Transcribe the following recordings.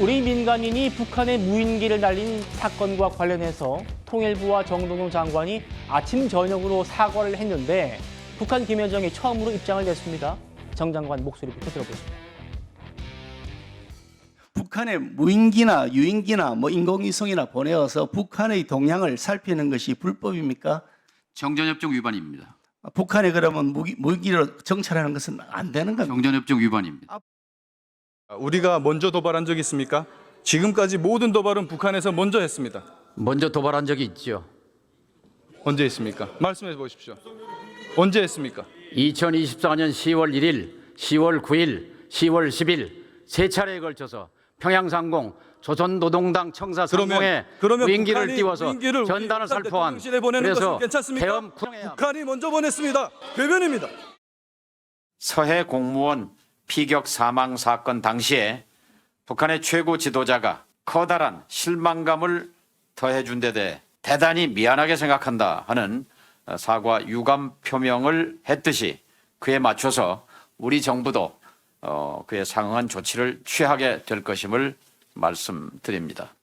우리 민간인이 북한의 무인기를 날린 사건과 관련해서 통일부와 정동영 장관이 아침 저녁으로 사과를 했는데 북한 김여정이 처음으로 입장을 냈습니다. 정 장관 목소리부터 들어보겠습니다. 북한의 무인기나 유인기나 뭐 인공위성이나 보내어서 북한의 동향을 살피는 것이 불법입니까? 정전협정 위반입니다. 북한에 그러면 무기, 무기로 정찰하는 것은 안 되는 겁니다. 정전협정 위반입니다. 우리가 먼저 도발한 적이 있습니까? 지금까지 모든 도발은 북한에서 먼저 했습니다. 먼저 도발한 적이 있죠. 언제 했습니까? 말씀해 보십시오. 언제 했습니까? 2024년 10월 1일, 10월 9일, 10월 10일 세 차례에 걸쳐서 평양상공 조선노동당 청사 상공에 북한이 띄워서 전단을 살포한 그래서? 대엄 북한이 먼저 보냈습니다. 배변입니다. 서해 공무원 피격 사망 사건 당시에 북한의 최고 지도자가 커다란 실망감을 더해준 데 대해 대단히 미안하게 생각한다 하는 어, 사과 유감 표명을 했듯이 그에 맞춰서 우리 정부도 어, 그에 상응한 조치를 취하게 될 것임을 말씀드립니다.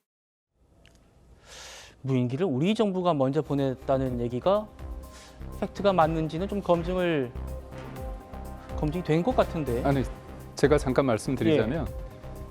무인기를 우리 정부가 먼저 보냈다는 얘기가 팩트가 맞는지는 좀 검증을 검증이 된 것 같은데. 아니 제가 잠깐 말씀드리자면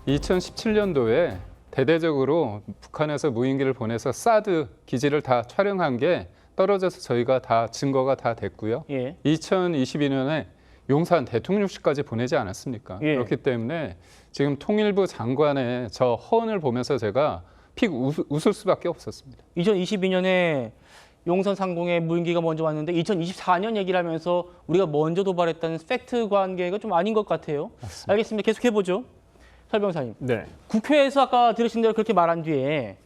2017년도에 대대적으로 북한에서 무인기를 보내서 사드 기지를 다 촬영한 게 떨어져서 저희가 다 증거가 다 됐고요. 예. 2022년에 용산 대통령실까지 보내지 않았습니까? 예. 그렇기 때문에 지금 통일부 장관의 저 허언을 보면서 제가 픽 웃- 웃을 수밖에 없었습니다. 2022년에 용선 상공에 무인기가 먼저 왔는데 2024년 얘기를 하면서 우리가 먼저 도발했다는 팩트 관계가 좀 아닌 것 같아요. 알겠습니다. 계속해 보죠. 설 변호사님. 네. 국회에서 아까 들으신 대로 그렇게 말한 뒤에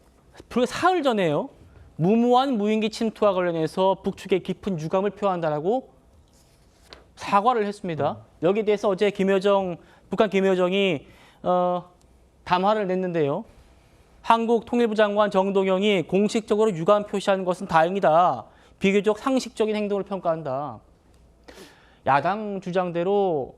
불과 사흘 전에요. 무모한 무인기 침투와 관련해서 북측에 깊은 유감을 표한다라고 사과를 했습니다. 여기에 대해서 어제 김여정 북한 김여정이 어, 담화를 냈는데요. 한국 통일부 장관 정동영이 공식적으로 유감 표시한 것은 다행이다. 비교적 상식적인 행동을 평가한다. 야당 주장대로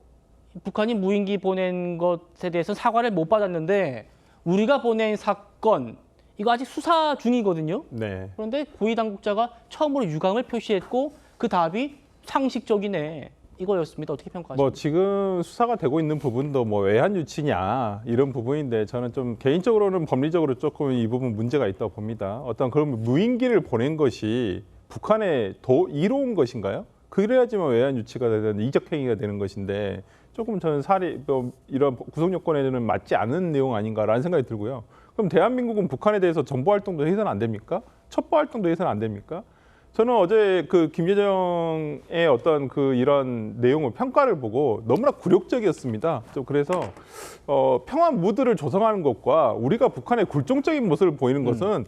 북한이 무인기 보낸 것에 대해서 사과를 못 받았는데 우리가 보낸 사건 이거 아직 수사 중이거든요. 네. 그런데 고위 당국자가 처음으로 유감을 표시했고 그 답이 상식적이네 이거였습니다. 어떻게 평가하십니까? 뭐 지금 수사가 되고 있는 부분도 뭐 외환 유치냐 이런 부분인데 저는 좀 개인적으로는 법리적으로 조금 이 부분 문제가 있다고 봅니다. 어떤 그런 무인기를 보낸 것이 북한에 더 이로운 것인가요? 그래야지만 외환 유치가 되는 이적 행위가 되는 것인데 조금 저는 사리 뭐 이런 구속 요건에는 맞지 않는 내용 아닌가라는 생각이 들고요. 그럼 대한민국은 북한에 대해서 정보 활동도 해서는 안 됩니까? 첩보 활동도 해서는 안 됩니까? 저는 어제 그 김여정의 어떤 그 이런 내용을 평가를 보고 너무나 굴욕적이었습니다. 좀 그래서 어, 평화 무드를 조성하는 것과 우리가 북한의 굴종적인 모습을 보이는 것은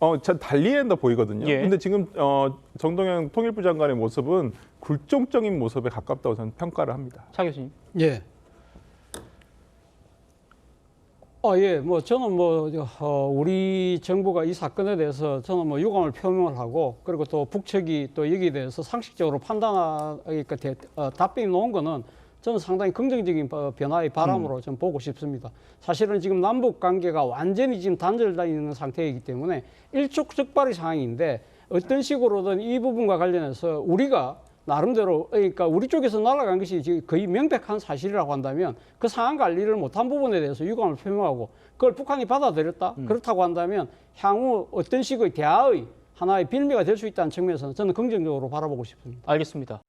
어, 참 달리한다 보이거든요. 예. 근데 지금 어, 정동영 통일부 장관의 모습은 굴종적인 모습에 가깝다고 저는 평가를 합니다. 차 교수님. 예. 아, 예, 뭐 저는 뭐 어, 우리 정부가 이 사건에 대해서 저는 뭐 유감을 표명을 하고 그리고 또 북측이 또 여기에 대해서 상식적으로 판단하니까 대- 어, 답변이 나온 거는 저는 상당히 긍정적인 어, 변화의 바람으로 좀 보고 싶습니다. 사실은 지금 남북 관계가 완전히 지금 단절되어 있는 상태이기 때문에 일촉즉발의 상황인데 어떤 식으로든 이 부분과 관련해서 우리가 나름대로 그러니까 우리 쪽에서 날아간 것이 거의 명백한 사실이라고 한다면 그 상황 관리를 못한 부분에 대해서 유감을 표명하고 그걸 북한이 받아들였다 음. 그렇다고 한다면 향후 어떤 식의 대화의 하나의 빌미가 될 수 있다는 측면에서는 저는 긍정적으로 바라보고 싶습니다. 알겠습니다.